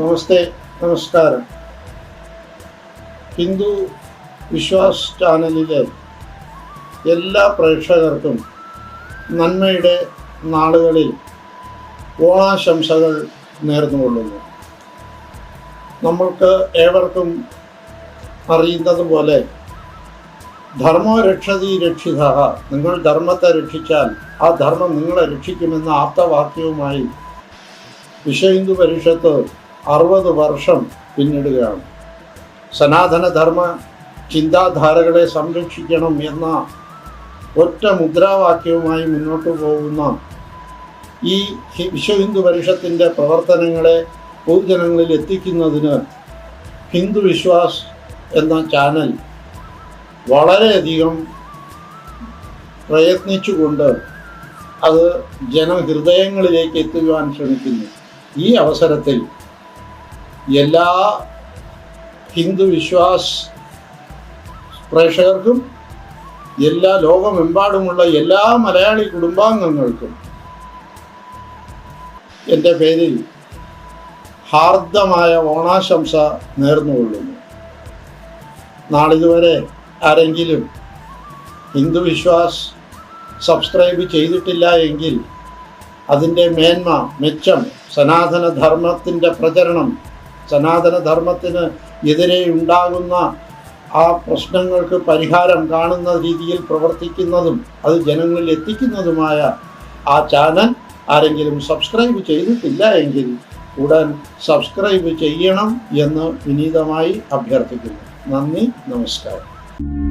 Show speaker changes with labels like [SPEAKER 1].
[SPEAKER 1] നമസ്തേ നമസ്കാരം. ഹിന്ദു വിശ്വാസ് ചാനലിലെ എല്ലാ പ്രേക്ഷകർക്കും നന്മയുടെ നാളുകളിൽ ഓണാശംസകൾ നേർന്നുകൊള്ളുന്നു. നമ്മൾക്ക് ഏവർക്കും അറിയുന്നത് പോലെ ധർമ്മോ രക്ഷതി രക്ഷിത നിങ്ങൾ ധർമ്മത്തെ രക്ഷിച്ചാൽ ആ ധർമ്മം നിങ്ങളെ രക്ഷിക്കുമെന്ന ആപ്തവാക്യവുമായി വിശ്വഹിന്ദു പരിഷത്ത് അറുപത് വർഷം പിന്നിടുകയാണ്. സനാതനധർമ്മ ചിന്താധാരകളെ സംരക്ഷിക്കണം എന്ന ഒറ്റ മുദ്രാവാക്യവുമായി മുന്നോട്ട് പോകുന്ന ഈ വിശ്വ ഹിന്ദു പരിഷത്തിന്റെ പ്രവർത്തനങ്ങളെ പൊതുജനങ്ങളിൽ എത്തിക്കുന്നതിന് ഹിന്ദു വിശ്വാസ് എന്ന ചാനൽ വളരെയധികം പ്രയത്നിച്ചുകൊണ്ട് അത് ജനഹൃദയങ്ങളിലേക്ക് എത്തുവാൻ ശ്രമിക്കുന്നു. ഈ അവസരത്തിൽ എല്ലാ ഹിന്ദു വിശ്വാസ് പ്രേക്ഷകർക്കും എല്ലാ ലോകമെമ്പാടുമുള്ള എല്ലാ മലയാളി കുടുംബാംഗങ്ങൾക്കും എന്റെ പേരിൽ ഹാർദമായ ഓണാശംസ നേർന്നുകൊള്ളുന്നു. നാളിതുവരെ ആരെങ്കിലും ഹിന്ദു വിശ്വാസ് സബ്സ്ക്രൈബ് ചെയ്തിട്ടില്ല എങ്കിൽ അതിന്റെ മേന്മ മെച്ചം സനാതനധർമ്മത്തിന്റെ പ്രചരണം സനാതനധർമ്മത്തിന് എതിരെ ഉണ്ടാകുന്ന ആ പ്രശ്നങ്ങൾക്ക് പരിഹാരം കാണുന്ന രീതിയിൽ പ്രവർത്തിക്കുന്നതും അത് ജനങ്ങളിൽ എത്തിക്കുന്നതുമായ ആ ചാനൽ ആരെങ്കിലും സബ്സ്ക്രൈബ് ചെയ്തിട്ടില്ല എങ്കിൽ ഉടൻ സബ്സ്ക്രൈബ് ചെയ്യണം എന്ന് വിനീതമായി അഭ്യർത്ഥിക്കുന്നു. നന്ദി നമസ്കാരം.